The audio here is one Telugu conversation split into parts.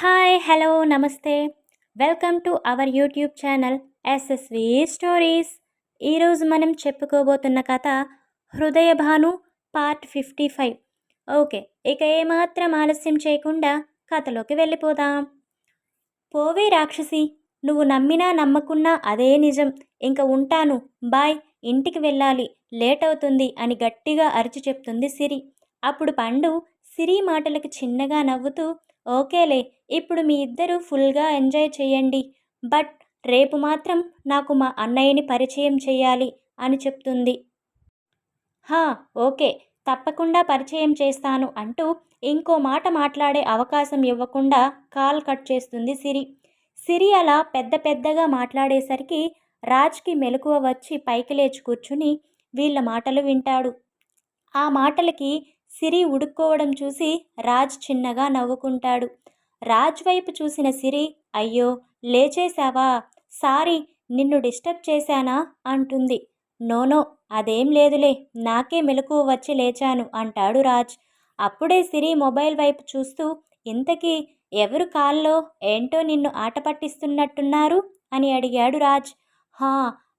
హాయ్ హలో నమస్తే. Welcome to our YouTube channel SSV stories. ఈరోజు మనం చెప్పుకోబోతున్న కథ Hrudayabhanu part fifty five. Okay ఇక ఏమాత్రం ఆలస్యం చేయకుండా కథలోకి వెళ్ళిపోదాం. పోవే రాక్షసి నువ్వు నమ్మినా నమ్మకున్నా అదే నిజం. ఇంక ఉంటాను బాయ్ ఇంటికి వెళ్ళాలి లేట్ అవుతుంది అని గట్టిగా అరిచి చెప్తుంది సిరి. అప్పుడు పండు సిరి మాటలకు చిన్నగా నవ్వుతూ ఓకేలే ఇప్పుడు మీ ఇద్దరు ఫుల్గా ఎంజాయ్ చేయండి. బట్ రేపు మాత్రం నాకు మా అన్నయ్యని పరిచయం చేయాలి అని చెప్తుంది. హా ఓకే తప్పకుండా పరిచయం చేస్తాను అంటూ ఇంకో మాట మాట్లాడే అవకాశం ఇవ్వకుండా కాల్ కట్ చేస్తుంది సిరి. సిరి అలా పెద్ద పెద్దగా మాట్లాడేసరికి రాజ్కి మెలకువ వచ్చి పైకి లేచి కూర్చుని వీళ్ళ మాటలు వింటాడు. ఆ మాటలకి సిరి ఉడుక్కోవడం చూసి రాజ్ చిన్నగా నవ్వుకుంటాడు. రాజ్ వైపు చూసిన సిరి అయ్యో లేచేశావా? సారీ నిన్ను డిస్టర్బ్ చేశానా? అంటుంది. నోనో అదేం లేదులే నాకే మెలకువ వచ్చి లేచాను అంటాడు రాజ్. అప్పుడే సిరి మొబైల్ వైపు చూస్తూ ఇంతకీ ఎవరు కాల్లో ఏంటో నిన్ను ఆట పట్టిస్తున్నట్టున్నారు? అని అడిగాడు రాజ్. హా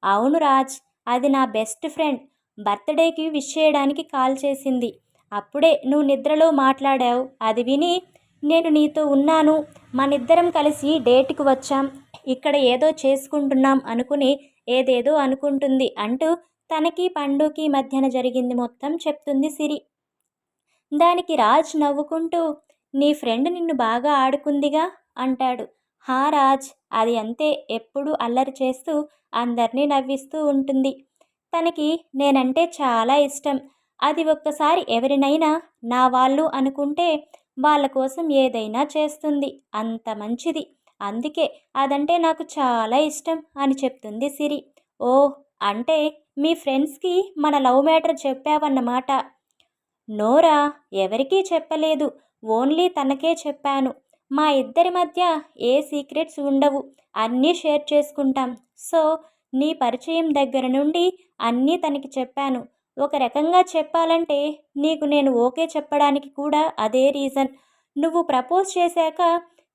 అవును రాజ్ అది నా బెస్ట్ ఫ్రెండ్ బర్త్డేకి విష్ చేయడానికి కాల్ చేసింది. అప్పుడే నువ్వు నిద్రలో మాట్లాడావు. అది విని నేను నీతో ఉన్నాను. మనిద్దరం కలిసి డేట్కి వచ్చాం. ఇక్కడ ఏదో చేసుకుంటున్నాం అనుకుని ఏదేదో అనుకుంటుంది అంటూ తనకి పండుకి మధ్యన జరిగింది మొత్తం చెప్తుంది సిరి. దానికి రాజ్ నవ్వుకుంటూ నీ ఫ్రెండ్ నిన్ను బాగా ఆడుకుందిగా అంటాడు. హా రాజ్ అది అంతే ఎప్పుడూ అల్లరి చేస్తూ అందరినీ నవ్విస్తూ ఉంటుంది. తనకి నేనంటే చాలా ఇష్టం. అది ఒక్కసారి ఎవరినైనా నా వాళ్ళు అనుకుంటే వాళ్ళ కోసం ఏదైనా చేస్తుంది. అంత మంచిది. అందుకే అదంటే నాకు చాలా ఇష్టం అని చెప్తుంది సిరి. ఓ అంటే మీ ఫ్రెండ్స్కి మన లవ్ మ్యాటర్ చెప్పావన్నమాట. నోరా! ఎవరికీ చెప్పలేదు. ఓన్లీ తనకే చెప్పాను. మా ఇద్దరి మధ్య ఏ సీక్రెట్స్ ఉండవు. అన్నీ షేర్ చేసుకుంటాం. సో నీ పరిచయం దగ్గర నుండి అన్నీ తనకి చెప్పాను. ఒక రకంగా చెప్పాలంటే నీకు నేను ఓకే చెప్పడానికి కూడా అదే రీజన్. నువ్వు ప్రపోజ్ చేశాక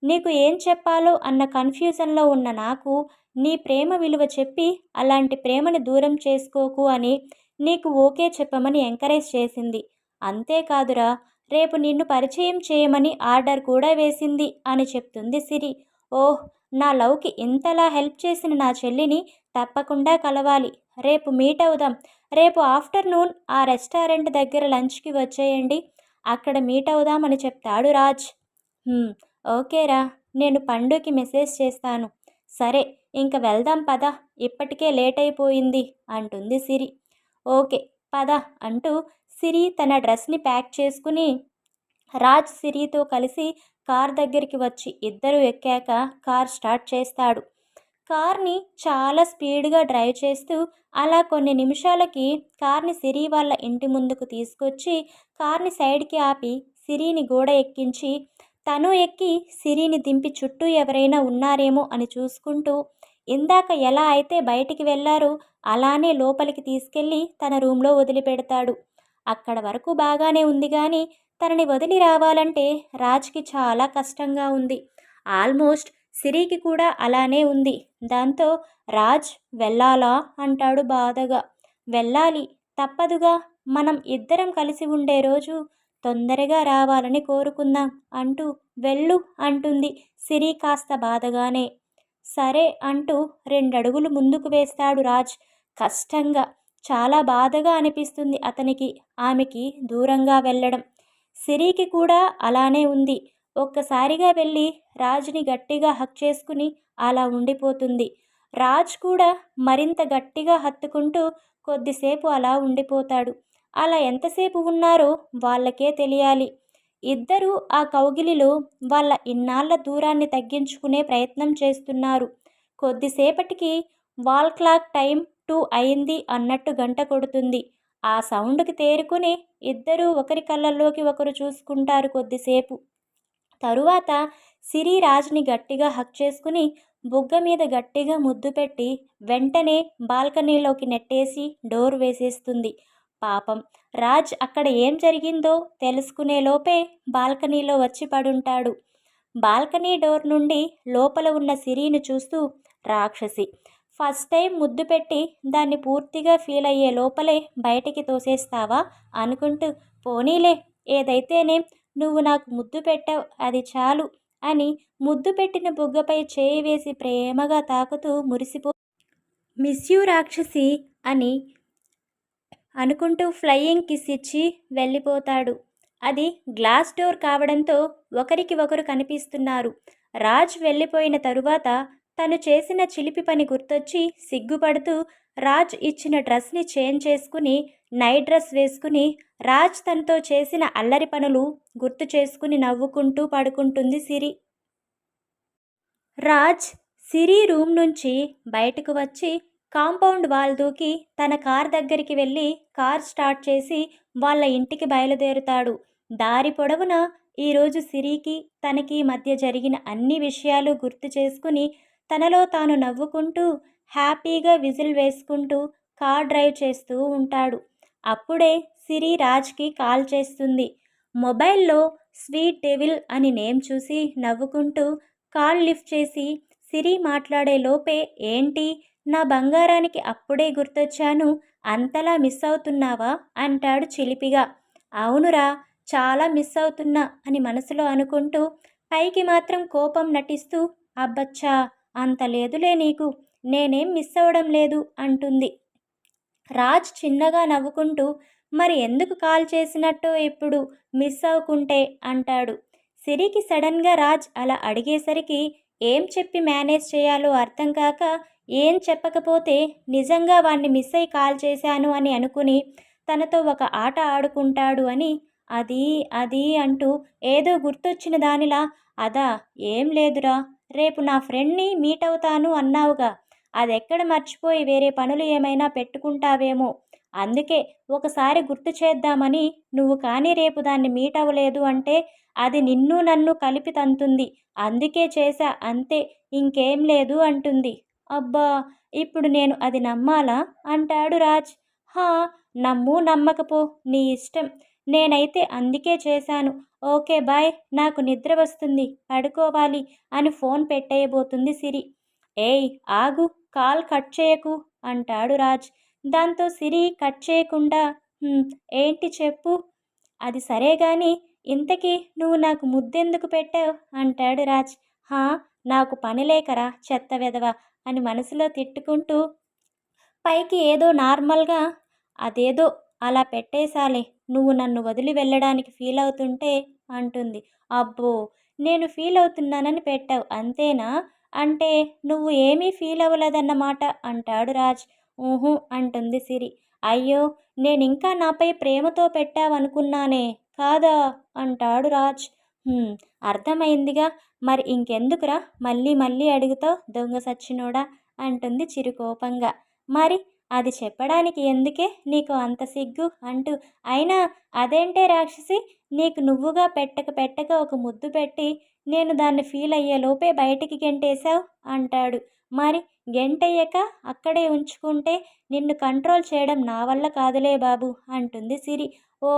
నీకు ఏం చెప్పాలో అన్న కన్ఫ్యూజన్లో ఉన్న నాకు నీ ప్రేమ విలువ చెప్పి అలాంటి ప్రేమని దూరం చేసుకోకు అని నీకు ఓకే చెప్పమని ఎంకరేజ్ చేసింది. అంతేకాదురా రేపు నిన్ను పరిచయం చేయమని ఆర్డర్ కూడా వేసింది అని చెప్తుంది సిరి. ఓహ్ నా లవ్కి ఇంతలా హెల్ప్ చేసిన నా చెల్లిని తప్పకుండా కలవాలి. రేపు మీట్ అవుదాం. రేపు ఆఫ్టర్నూన్ ఆ రెస్టారెంట్ దగ్గర లంచ్కి వచ్చేయండి. అక్కడ మీట్ అవుదామని చెప్తాడు రాజ్. ఓకేరా నేను పండుకి మెసేజ్ చేస్తాను. సరే ఇంక వెళ్దాం పద. ఇప్పటికే లేట్ అయిపోయింది అంటుంది సిరి. ఓకే పద అంటూ సిరి తన డ్రెస్ని ప్యాక్ చేసుకుని రాజ్ సిరితో కలిసి కార్ దగ్గరికి వచ్చి ఇద్దరు ఎక్కాక కార్ స్టార్ట్ చేస్తాడు. కార్ని చాలా స్పీడ్గా డ్రైవ్ చేస్తూ అలా కొన్ని నిమిషాలకి కార్ని సిరి వాళ్ళ ఇంటి ముందుకు తీసుకొచ్చి కార్ని సైడ్కి ఆపి సిరిని గోడ ఎక్కించి తను ఎక్కి సిరిని దింపి చుట్టూ ఎవరైనా ఉన్నారేమో అని చూసుకుంటూ ఇందాక ఎలా అయితే బయటికి వెళ్ళారో అలానే లోపలికి తీసుకెళ్ళి తన రూమ్లో వదిలిపెడతాడు. అక్కడ వరకు బాగానే ఉంది కానీ తనని వదిలి రావాలంటే రాజ్కి చాలా కష్టంగా ఉంది. ఆల్మోస్ట్ సిరికి కూడా అలానే ఉంది. దాంతో రాజ్ వెళ్ళాలా? అంటాడు బాధగా. వెళ్ళాలి. తప్పదుగా. మనం ఇద్దరం కలిసి ఉండే రోజు తొందరగా రావాలని కోరుకుందాం అంటూ వెళ్ళు అంటుంది సిరి కాస్త బాధగానే. సరే అంటూ రెండడుగులు ముందుకు వేస్తాడు రాజ్. కష్టంగా. చాలా బాధగా అనిపిస్తుంది అతనికి. ఆమెకి దూరంగా వెళ్ళడం. సిరికి కూడా అలానే ఉంది. ఒక్కసారిగా వెళ్ళి రాజుని గట్టిగా హక్ చేసుకుని అలా ఉండిపోతుంది. రాజ్ కూడా మరింత గట్టిగా హత్తుకుంటూ కొద్దిసేపు అలా ఉండిపోతాడు. అలా ఎంతసేపు ఉన్నారో వాళ్ళకే తెలియాలి. ఇద్దరూ ఆ కౌగిలిలో వాళ్ళ ఇన్నాళ్ళ దూరాన్ని తగ్గించుకునే ప్రయత్నం చేస్తున్నారు. కొద్దిసేపటికి వాల్ క్లాక్ టైం టూ అయింది అన్నట్టు గంట కొడుతుంది. ఆ సౌండ్కి తేరుకుని ఇద్దరూ ఒకరి కళ్ళల్లోకి ఒకరు చూసుకుంటారు కొద్దిసేపు. తరువాత సిరి రాజ్ని గట్టిగా హక్ చేసుకుని బుగ్గ మీద గట్టిగా ముద్దు పెట్టి వెంటనే బాల్కనీలోకి నెట్టేసి డోర్ వేసేస్తుంది. పాపం రాజ్ అక్కడ ఏం జరిగిందో తెలుసుకునే లోపే బాల్కనీలో వచ్చి పడుంటాడు. బాల్కనీ డోర్ నుండి లోపల ఉన్న సిరిని చూస్తూ రాక్షసి ఫస్ట్ టైం ముద్దు పెట్టి దాన్ని పూర్తిగా ఫీల్ అయ్యే లోపలే బయటికి తోసేస్తావా అనుకుంటూ పోనీలే ఏదైతేనే నువ్వు నాకు ముద్దు పెట్టావు అది చాలు అని ముద్దు పెట్టిన బుగ్గపై చేయి వేసి ప్రేమగా తాకుతూ మురిసిపో. మిస్ యూ రాక్షసి అని అనుకుంటూ ఫ్లయింగ్ కిస్ ఇచ్చి వెళ్ళిపోతాడు. అది గ్లాస్ డోర్ కావడంతో ఒకరికి ఒకరు కనిపిస్తున్నారు. రాజ్ వెళ్ళిపోయిన తరువాత తను చేసిన చిలిపి పని గుర్తొచ్చి సిగ్గుపడుతూ రాజ్ ఇచ్చిన డ్రెస్ని చేంజ్ చేసుకుని నైట్ డ్రెస్ వేసుకుని రాజ్ తనతో చేసిన అల్లరి పనులు గుర్తు చేసుకుని నవ్వుకుంటూ పడుకుంటుంది సిరి. రాజ్ సిరి రూమ్ నుంచి బయటకు వచ్చి కాంపౌండ్ వాల్ దూకి తన కార్ దగ్గరికి వెళ్ళి కార్ స్టార్ట్ చేసి వాళ్ళ ఇంటికి బయలుదేరుతాడు. దారి పొడవున ఈరోజు సిరికి తనకి మధ్య జరిగిన అన్ని విషయాలు గుర్తు చేసుకుని తనలో తాను నవ్వుకుంటూ హ్యాపీగా విజిల్ వేసుకుంటూ కార్ డ్రైవ్ చేస్తూ ఉంటాడు. అప్పుడే సిరి రాజ్కి కాల్ చేస్తుంది. మొబైల్లో స్వీట్ డెవిల్ అని నేమ్ చూసి నవ్వుకుంటూ కాల్ లిఫ్ట్ చేసి సిరి మాట్లాడే లోపే ఏంటి నా బంగారానికి అప్పుడే గుర్తొచ్చాను అంతలా మిస్ అవుతున్నావా? అంటాడు చిలిపిగా. అవునురా చాలా మిస్ అవుతున్నా అని మనసులో అనుకుంటూ పైకి మాత్రం కోపం నటిస్తూ అబ్బచ్చా అంత లేదులే నీకు నేనేం మిస్ అవ్వడం లేదు అంటుంది. రాజ్ చిన్నగా నవ్వుకుంటూ మరి ఎందుకు కాల్ చేసినట్టు ఇప్పుడు మిస్ అవ్వకుంటే అంటాడు. సిరికి సడన్గా రాజ్ అలా అడిగేసరికి ఏం చెప్పి మేనేజ్ చేయాలో అర్థం కాక ఏం చెప్పకపోతే నిజంగా వాణ్ణి మిస్ అయి కాల్ చేశాను అని అనుకుని తనతో ఒక ఆట ఆడుకుంటాడు అని అది అది అంటూ ఏదో గుర్తొచ్చిన దానిలా అదా ఏం లేదురా రేపు నా ఫ్రెండ్ని మీట్ అవుతాను అన్నావుగా. అదెక్కడ మర్చిపోయి వేరే పనులు ఏమైనా పెట్టుకుంటావేమో. అందుకే ఒకసారి గుర్తు చేద్దామని నువ్వు కానీ రేపు దాన్ని మీట్ అవ్వలేదు అంటే అది నిన్ను నన్ను కలిపి తంతుంది. అందుకే చేశా అంతే ఇంకేం లేదు అంటుంది. అబ్బా ఇప్పుడు నేను అది నమ్మాలా? అంటాడు రాజ్. హా నమ్ము నమ్మకపో నీ ఇష్టం. నేనైతే అందుకే చేశాను. ఓకే బాయ్ నాకు నిద్ర వస్తుంది పడుకోవాలి అని ఫోన్ పెట్టేయబోతుంది సిరి. ఏయ్ ఆగు కాల్ కట్ చేయకు అంటాడు రాజ్. దాంతో సిరి కట్ చేయకుండా ఏంటి చెప్పు? అది సరే గాని ఇంతకీ నువ్వు నాకు ముద్దెందుకు పెట్టావు? అంటాడు రాజ్. హా నాకు పని లేకరా చెత్త వెదవ అని మనసులో తిట్టుకుంటూ పైకి ఏదో నార్మల్గా అదేదో అలా పెట్టేశాలే నువ్వు నన్ను వదిలి వెళ్ళడానికి ఫీల్ అవుతుంటే అంటుంది. అబ్బో నేను ఫీల్ అవుతున్నానని పెట్టావు అంతేనా? అంటే నువ్వు ఏమీ ఫీల్ అవ్వలేదన్నమాట అంటాడు రాజ్. ఊహు అంటుంది సిరి. అయ్యో నేనింకా నాపై ప్రేమతో పెట్టావనుకున్నానే కాదా? అంటాడు రాజ్. అర్థమైందిగా. మరి ఇంకెందుకురా? మళ్ళీ మళ్ళీ అడుగుతావు దొంగ సచ్చినోడా? అంటుంది చిరుకోపంగా మరి అది చెప్పడానికి ఎందుకే నీకు అంత సిగ్గు అంటూ? అయినా అదేంటే రాక్షసి? నీకు నువ్వుగా పెట్టక పెట్టక ఒక ముద్దు పెట్టి నేను దాన్ని ఫీల్ అయ్యేలోపే బయటికి గెంటేశావు అంటాడు. మరి గెంటయ్యాక అక్కడే ఉంచుకుంటే నిన్ను కంట్రోల్ చేయడం నా వల్ల కాదులే బాబు అంటుంది సిరి. ఓ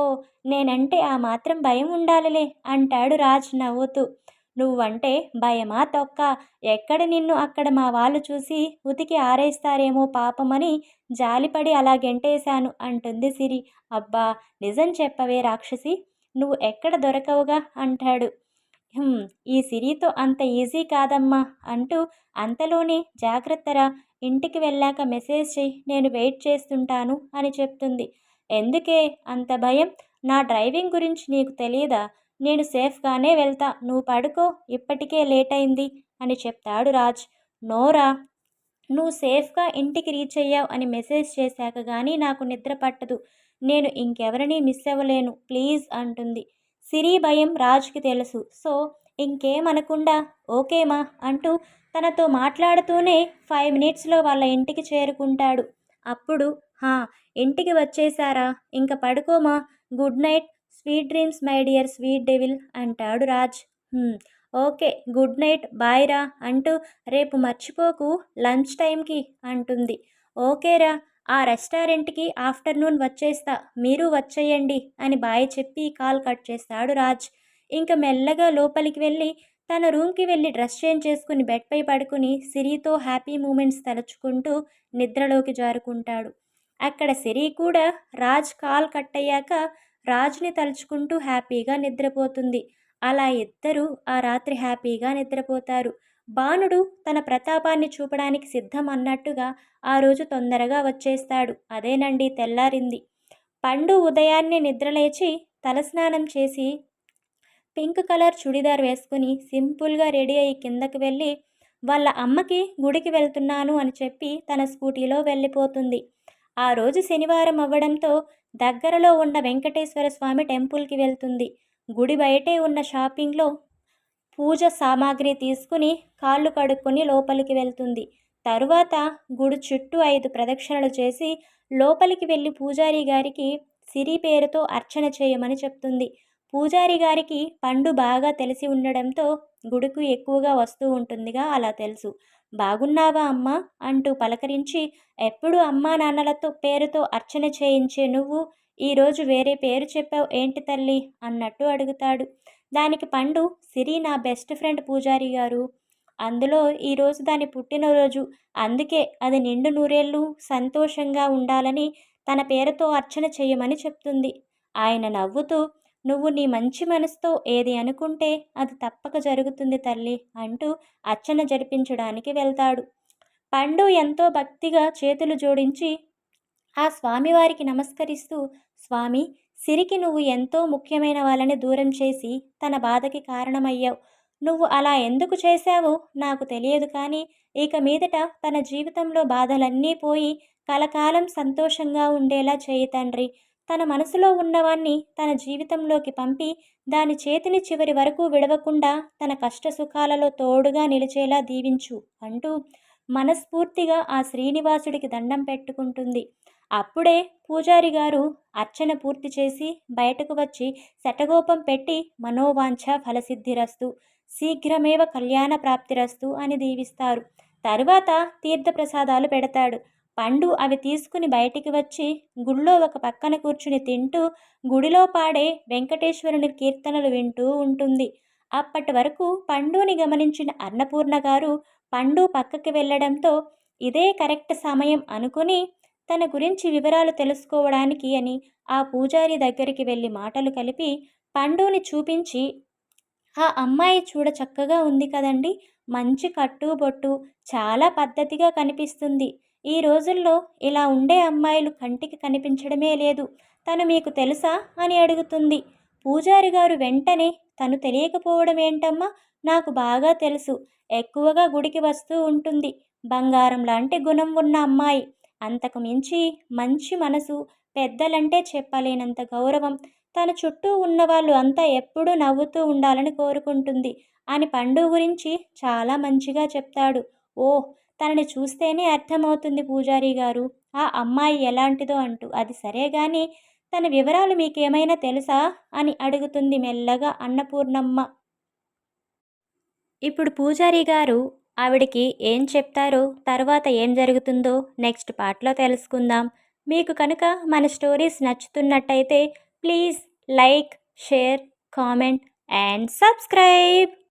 నేనంటే ఆ మాత్రం భయం ఉండాలిలే అంటాడు రాజ్ నవ్వుతూ. నువ్వంటే భయమా తొక్క? ఎక్కడ నిన్ను అక్కడ మా వాళ్ళు చూసి ఉతికి ఆరేస్తారేమో పాపమని జాలిపడి అలా గెంటేశాను అంటుంది సిరి. అబ్బా నిజం చెప్పవే రాక్షసి నువ్వు ఎక్కడ దొరకవుగా? అంటాడు. ఈ సిరితో అంత ఈజీ కాదమ్మా అంటూ అంతలోనే జాగ్రత్తరా ఇంటికి వెళ్ళాక మెసేజ్ చెయ్యి నేను వెయిట్ చేస్తుంటాను అని చెప్తుంది. ఎందుకే? అంత భయం? నా డ్రైవింగ్ గురించి నీకు తెలియదా నేను సేఫ్గానే వెళ్తా నువ్వు పడుకో ఇప్పటికే లేట్ అయింది అని చెప్తాడు రాజ్. నోరా నువ్వు సేఫ్గా ఇంటికి రీచ్ అయ్యావు అని మెసేజ్ చేశాక కానీ నాకు నిద్ర పట్టదు. నేను ఇంకెవరిని మిస్ అవ్వలేను ప్లీజ్ అంటుంది. సిరి భయం రాజ్కి తెలుసు. సో ఇంకేమనకుండా ఓకేమా అంటూ తనతో మాట్లాడుతూనే ఫైవ్ మినిట్స్లో వాళ్ళ ఇంటికి చేరుకుంటాడు. అప్పుడు హా ఇంటికి వచ్చేసారా? ఇంక పడుకోమా good night sweet dreams my dear sweet devil అంటాడు Raj. Okay good night bye రా అంటూ రేపు మర్చిపోకు లంచ్ టైంకి అంటుంది. ఓకేరా ఆ రెస్టారెంట్కి ఆఫ్టర్నూన్ వచ్చేస్తా మీరు వచ్చేయండి అని బాయ్ చెప్పి కాల్ కట్ చేస్తాడు రాజ్. ఇంకా మెల్లగా లోపలికి వెళ్ళి తన రూమ్కి వెళ్ళి డ్రెస్ చేంజ్ చేసుకుని బెడ్పై పడుకుని సిరితో హ్యాపీ మూమెంట్స్ తలుచుకుంటూ నిద్రలోకి జారుకుంటాడు. అక్కడ సిరి కూడా రాజ్ కాల్ కట్ అయ్యాక రాజుని తలుచుకుంటూ హ్యాపీగా నిద్రపోతుంది. అలా ఇద్దరూ ఆ రాత్రి హ్యాపీగా నిద్రపోతారు. బాణుడు తన ప్రతాపాన్ని చూపడానికి సిద్ధం అన్నట్టుగా ఆ రోజు తొందరగా వచ్చేస్తాడు. అదేనండి తెల్లారింది. పండు ఉదయాన్నే నిద్రలేచి తలస్నానం చేసి పింక్ కలర్ చుడిదార్ వేసుకుని సింపుల్గా రెడీ అయ్యి కిందకి వెళ్ళి వాళ్ళ అమ్మకి గుడికి వెళ్తున్నాను అని చెప్పి తన స్కూటీలో వెళ్ళిపోతుంది. ఆ రోజు శనివారం అవ్వడంతో దగ్గరలో ఉన్న వెంకటేశ్వర స్వామి టెంపుల్కి వెళ్తుంది. గుడి బయటే ఉన్న షాపింగ్లో పూజ సామాగ్రి తీసుకుని కాళ్ళు కడుక్కొని లోపలికి వెళ్తుంది. తరువాత గుడి చుట్టూ ఐదు ప్రదక్షిణలు చేసి లోపలికి వెళ్ళి పూజారి గారికి సిరి పేరుతో అర్చన చేయమని చెప్తుంది. పూజారి గారికి పండు బాగా తెలిసి ఉండడంతో గుడికి ఎక్కువగా వస్తూ ఉంటుందిగా అలా తెలుసు. బాగున్నావా అమ్మా? అంటూ పలకరించి ఎప్పుడు అమ్మా నాన్నలతో పేరుతో అర్చన చేయించే నువ్వు? ఈరోజు వేరే పేరు చెప్పావు ఏంటి తల్లి అన్నట్టు అడుగుతాడు. దానికి పండు సిరి నా బెస్ట్ ఫ్రెండ్ పూజారి గారు. అందులో ఈరోజు దాని పుట్టినరోజు. అందుకే అది నిండు నూరేళ్ళు సంతోషంగా ఉండాలని తన పేరుతో అర్చన చేయమని చెప్తుంది. ఆయన నవ్వుతూ నువ్వు నీ మంచి మనసుతో ఏది అనుకుంటే అది తప్పక జరుగుతుంది తల్లి అంటూ అర్చన జరిపించడానికి వెళ్తాడు. పండు ఎంతో భక్తిగా చేతులు జోడించి ఆ స్వామివారికి నమస్కరిస్తూ స్వామి సిరికి నువ్వు ఎంతో ముఖ్యమైన వాళ్ళని దూరం చేసి తన బాధకి కారణమయ్యావు. నువ్వు అలా ఎందుకు చేశావో నాకు తెలియదు కానీ ఇక మీదట తన జీవితంలో బాధలన్నీ పోయి కలకాలం సంతోషంగా ఉండేలా చేయి తండ్రి. తన మనసులో ఉన్నవాన్ని తన జీవితంలోకి పంపి దాని చేతిని చివరి వరకు విడవకుండా తన కష్ట సుఖాలలో తోడుగా నిలిచేలా దీవించు అంటూ మనస్ఫూర్తిగా ఆ శ్రీనివాసుడికి దండం పెట్టుకుంటుంది. అప్పుడే పూజారి గారు అర్చన పూర్తి చేసి బయటకు వచ్చి శటగోపం పెట్టి మనోవాంఛ ఫలసిద్ధిరస్తు శీఘ్రమేవ కళ్యాణ ప్రాప్తిరస్తు అని దీవిస్తారు. తరువాత తీర్థప్రసాదాలు పెడతాడు. పండు అవి తీసుకుని బయటికి వచ్చి గుళ్ళో ఒక పక్కన కూర్చుని తింటూ గుడిలో పాడే వెంకటేశ్వరుని కీర్తనలు వింటూ ఉంటుంది. అప్పటి వరకు పండుని గమనించిన అన్నపూర్ణ గారు పండు పక్కకి వెళ్ళడంతో ఇదే కరెక్ట్ సమయం అనుకుని తన గురించి వివరాలు తెలుసుకోవడానికి అని ఆ పూజారి దగ్గరికి వెళ్ళి మాటలు కలిపి పండుని చూపించి ఆ అమ్మాయి చూడ చక్కగా ఉంది కదండి మంచి కట్టు బొట్టు చాలా పద్ధతిగా కనిపిస్తుంది. ఈ రోజుల్లో ఇలా ఉండే అమ్మాయిలు కంటికి కనిపించడమే లేదు. తను మీకు తెలుసా? అని అడుగుతుంది. పూజారి గారు వెంటనే తను తెలియకపోవడం ఏంటమ్మా? నాకు బాగా తెలుసు. ఎక్కువగా గుడికి వస్తూ ఉంటుంది. బంగారం లాంటి గుణం ఉన్న అమ్మాయి. అంతకు మించి మంచి మనసు పెద్దలంటే చెప్పలేనంత గౌరవం. తన చుట్టూ ఉన్నవాళ్ళు అంతా ఎప్పుడూ నవ్వుతూ ఉండాలని కోరుకుంటుంది. అని పండు గురించి చాలా మంచిగా చెప్తాడు. ఓ తనని చూస్తేనే అర్థమవుతుంది పూజారి గారు. ఆ అమ్మాయి ఎలాంటిదో అంటూ. అది సరే కానీ తన వివరాలు మీకేమైనా తెలుసా? అని అడుగుతుంది మెల్లగా అన్నపూర్ణమ్మ. ఇప్పుడు పూజారి గారు ఆవిడికి ఏం చెప్తారో తర్వాత ఏం జరుగుతుందో నెక్స్ట్ పార్ట్లో తెలుసుకుందాం. మీకు కనుక మన stories నచ్చుతున్నట్టయితే please like share comment and subscribe.